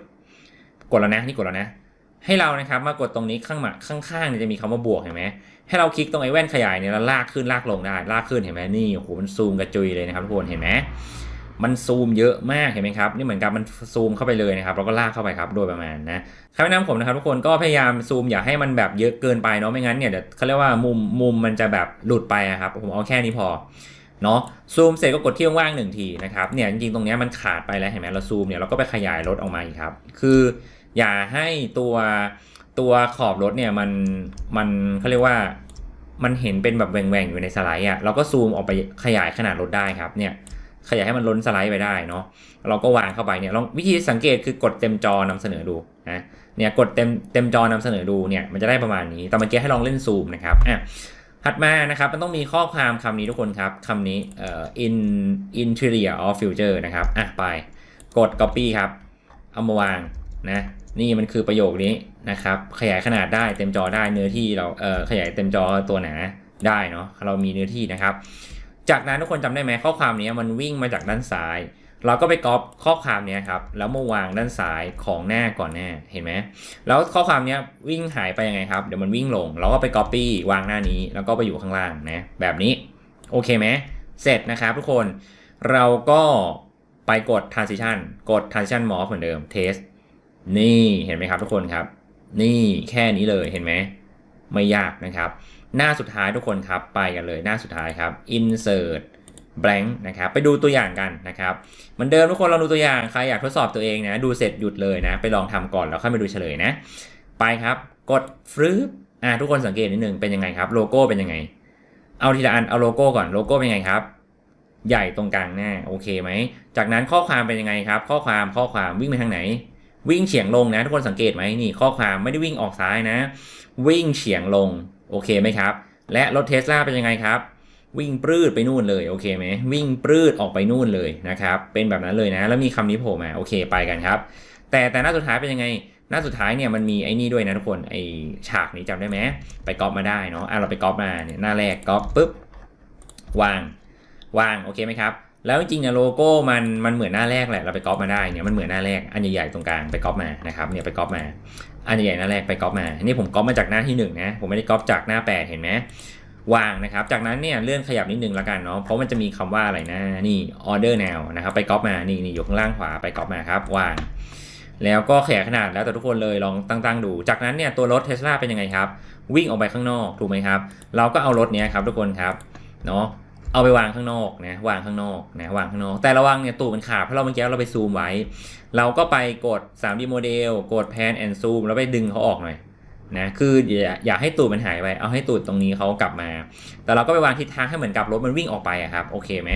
Speaker 1: กดแล้วนะนี่กดแล้วนะ ให้เรานะครับมากดตรงนี้ข้างหมาข้างๆเนี่ยจะมีคำว่าบวกเห็นไหมให้เราคลิกตรงไอ้แว่นขยายเนี่ยแล้วลากขึ้นลากลงได้ลากขึ้นเห็นไหมนี่โอ้โหมันซูมกระจุยเลยนะครับทุกคนเห็นไหมมันซูมเยอะมากเห็นไหมครับนี่เหมือนกับมันซูมเข้าไปเลยนะครับแล้วก็ลากเข้าไปครับโดยประมาณนะคำแนะนำผมนะครับทุกคนก็พยายามซูมอย่าให้มันแบบเยอะเกินไปเนาะไม่งั้นเนี่ยเดี๋ยวเขาเรียกว่ามุมมุมมันจะแบบหลุดไปอะครับผมเอาแค่นี้พอเนาะซูมเสร็จก็กดที่ว่างๆหนึ่งทีนะครับเนี่ยจริงๆตรงนี้มันขาดไปแล้วเห็นไหมเราซูมเนี่ยเราก็ไปขยายรถออกมาอีกครับคือ อย่าให้ตัวตัวขอบรถเนี่ยมันมันเขาเรียกว่ามันเห็นเป็นแบบแหว่งๆอยู่ในสไลด์อะเราก็ซูมออกไปขยายขนาดรถได้ครับเนี่ยขยายให้มันล้นสไลด์ไปได้เนาะเราก็วางเข้าไปเนี่ยลองวิธีสังเกตคือกดเต็มจอนำเสนอดูนะเนี่ยกดเต็มเต็มจอนำเสนอดูเนี่ยมันจะได้ประมาณนี้แต่เมื่อกี้ให้ลองเล่นซูมนะครับอะถัดมานะครับมันต้องมีข้อความคำนี้ทุกคนครับคำนี้เอ่อ in interior of future นะครับอะไปกด copy ครับเอามาวางนะ นี่มันคือประโยคนี้นะครับ ขยายขนาดได้เต็มจอได้เนื้อที่เราเอ่อขยายเต็มจอตัวหนาได้เนาะเรามีเนื้อที่นะครับ จากนั้นทุกคนจำได้ไหมข้อความนี้มันวิ่งมาจากด้านซ้าย เราก็ไปก๊อปข้อความนี้ครับแล้วมาวางด้านซ้ายของหน้าก่อนหน้าเห็นไหมแล้วข้อความนี้วิ่งหายไปยังไงครับเดี๋ยวมันวิ่งลง เราก็ไปก๊อปปี้วางหน้านี้แล้วก็ไปอยู่ข้างล่างนะแบบนี้โอเคไหมเสร็จนะครับทุกคนเราก็ไปกด transition กด transition morph เหมือนเดิม test นี่เห็นไหมครับทุกคนครับ นี่แค่นี้เลยเห็นไหมไม่ยากนะครับ หน้าสุดท้ายทุกคนครับไปกันเลยหน้าสุดท้ายครับ insert blank นะครับไปดูตัวอย่างกันนะครับเหมือนเดิมทุกคนเราดูตัวอย่างใครอยากทดสอบตัวเองนะดูเสร็จหยุดเลยนะ ไปลองทำก่อนแล้วค่อยมาดูเฉลยนะ ไปครับ กดฟรึบอ่าทุกคนสังเกตนิดนึงเป็นยังไงครับโลโก้เป็นยังไง เอาทีละอันเอาโลโก้ก่อนโลโก้เป็นยังไงครับ ใหญ่ตรงกลางหน้าโอเคไหมจากนั้นข้อความเป็นยังไงครับ ข้อความข้อความวิ่งไปทางไหน วิ่งเฉียงลงนะ ทุกคนสังเกตไหมนี่ข้อความไม่ได้วิ่งออกซ้ายนะ วิ่งเฉียงลงโอเคไหมครับ และรถเทสลาเป็นยังไงครับ วิ่งปลื้ดไปนู่นเลยโอเคไหมวิ่งปลื้ดออกไปนู่นเลยนะครับเป็นแบบนั้นเลยนะ แล้วมีคำนี้โผล่มาโอเคไปกันครับ แต่แต่หน้าสุดท้ายเป็นยังไงหน้าสุดท้ายเนี่ยมันมีไอ้นี่ด้วยนะทุกคนไอ้ฉากนี้จำได้ไหมไปก๊อปมาได้เนาะอะเราไปก๊อปมาเนี่ยหน้าแรกก๊อปปุ๊บวางวางโอเคไหมครับ แล้วจริงๆเนี่ยโลโก้มันมันเหมือนหน้าแรกแหละเราไปก๊อปมาได้เนี่ยมันเหมือนหน้าแรกอันใหญ่ๆตรงกลางไปก๊อปมานะครับเนี่ยไปก๊อปมาอันใหญ่ๆหน้าแรกไปก๊อปมาอันนี้ผมก๊อปมาจากหน้าที่หนึ่งนะผมไม่ได้ก๊อปจากหน้าแปดเห็นไหมวางนะครับ จากนั้นเนี่ยเลื่อนขยับนิดนึงแล้วกันเนาะเพราะมันจะมีคำว่าอะไรนะนี่ order now นะครับไปก๊อปมานี่นี่อยู่ข้างล่างขวาไปก๊อปมาครับวางแล้วก็ขยายขนาดแล้วแต่ทุกคนเลยลองตั้งๆดู จากนั้นเนี่ยตัวรถเทสลาเป็นยังไงครับ วิ่งออกไปข้างนอกถูกไหมครับ เราก็เอารถเนี้ยครับทุกคนครับเนาะ เอาไปวางข้างนอกนะวางข้างนอกนะวางข้างนอก แต่ระวังเนี่ยตูดมันขาดเพราะเราเมื่อกี้เราไปซูมไว้ เราก็ไปกด 3D โมเดลกด pan and zoom แล้วไปดึงเขาออกหน่อยนะคืออย่าอย่าให้ตูดมันหายไป เอาให้ตูดตรงนี้เขากลับมา แต่เราก็ไปวางทิศทางให้เหมือนกับรถมันวิ่งออกไปอะครับโอเคไหม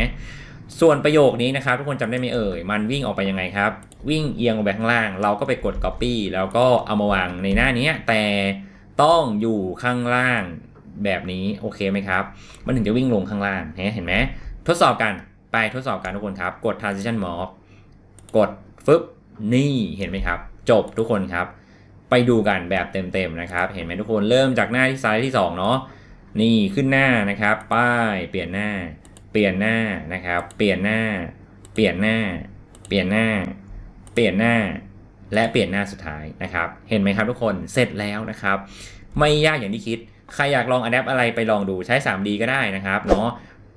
Speaker 1: ส่วนประโยคนี้นะครับทุกคนจำได้ไหมเอ่ยมันวิ่งออกไปยังไงครับ วิ่งเอียงออกไปข้างล่าง เราก็ไปกด copy แล้วก็เอามาวางในหน้านี้แต่ต้องอยู่ข้างล่าง แบบนี้โอเคไหมครับ มันถึงจะวิ่งลงข้างล่างเห็นไหมทดสอบกันไปทดสอบกันทุกคนครับ กด transition morph กดฟึบนี่เห็นไหมครับ จบทุกคนครับ ไปดูกันแบบเต็มๆนะครับ เห็นไหมทุกคนเริ่มจากหน้าที่ซ้ายที่2เนาะนี่ขึ้นหน้านะครับป้ายเปลี่ยนหน้า เปลี่ยนหน้านะครับ เปลี่ยนหน้า เปลี่ยนหน้า เปลี่ยนหน้า เปลี่ยนหน้า และเปลี่ยนหน้าสุดท้ายนะครับ เห็นไหมครับทุกคนเสร็จแล้วนะครับ ไม่ยากอย่างที่คิด ใครอยากลองอัดแอปอะไรไปลองดูใช้ 3D ก็ได้นะครับเนาะ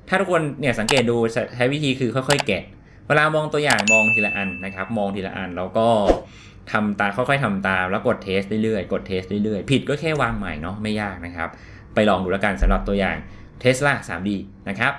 Speaker 1: ถ้าทุกคนเนี่ยสังเกตดูใช้วิธีคือค่อยๆแกะ เวลามองตัวอย่างมองทีละอันนะครับ มองทีละอันแล้วก็ทำตามค่อยๆทำตามแล้วกดเทสเรื่อยๆกดเทสเรื่อยๆผิดก็แค่วางใหม่เนาะไม่ยากนะครับ ไปลองดูแล้วกันสำหรับตัวอย่าง Tesla 3D นะครับ